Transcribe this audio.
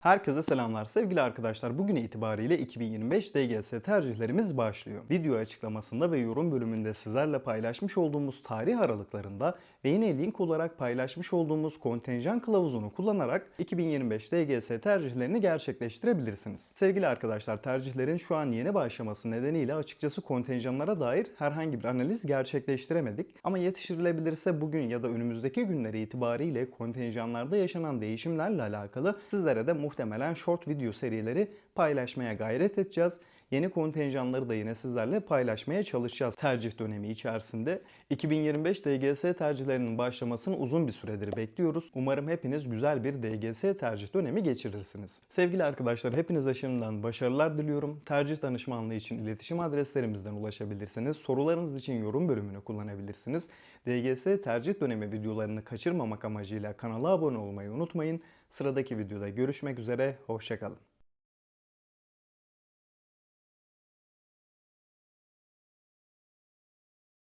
Herkese selamlar sevgili arkadaşlar. Bugün itibariyle 2025 DGS tercihlerimiz başlıyor. Video açıklamasında ve yorum bölümünde sizlerle paylaşmış olduğumuz tarih aralıklarında ve yine link olarak paylaşmış olduğumuz kontenjan kılavuzunu kullanarak 2025 DGS tercihlerini gerçekleştirebilirsiniz. Sevgili arkadaşlar tercihlerin şu an yeni başlaması nedeniyle açıkçası kontenjanlara dair herhangi bir analiz gerçekleştiremedik. Ama yetiştirilebilirse bugün ya da önümüzdeki günleri itibariyle kontenjanlarda yaşanan değişimlerle alakalı sizlere de muhtemelen short video serileri paylaşmaya gayret edeceğiz. Yeni kontenjanları da yine sizlerle paylaşmaya çalışacağız tercih dönemi içerisinde. 2025 DGS tercihlerinin başlamasını uzun bir süredir bekliyoruz. Umarım hepiniz güzel bir DGS tercih dönemi geçirirsiniz. Sevgili arkadaşlar hepinize şimdiden başarılar diliyorum. Tercih danışmanlığı için iletişim adreslerimizden ulaşabilirsiniz. Sorularınız için yorum bölümünü kullanabilirsiniz. DGS tercih dönemi videolarını kaçırmamak amacıyla kanala abone olmayı unutmayın. Sıradaki videoda görüşmek üzere, hoşçakalın.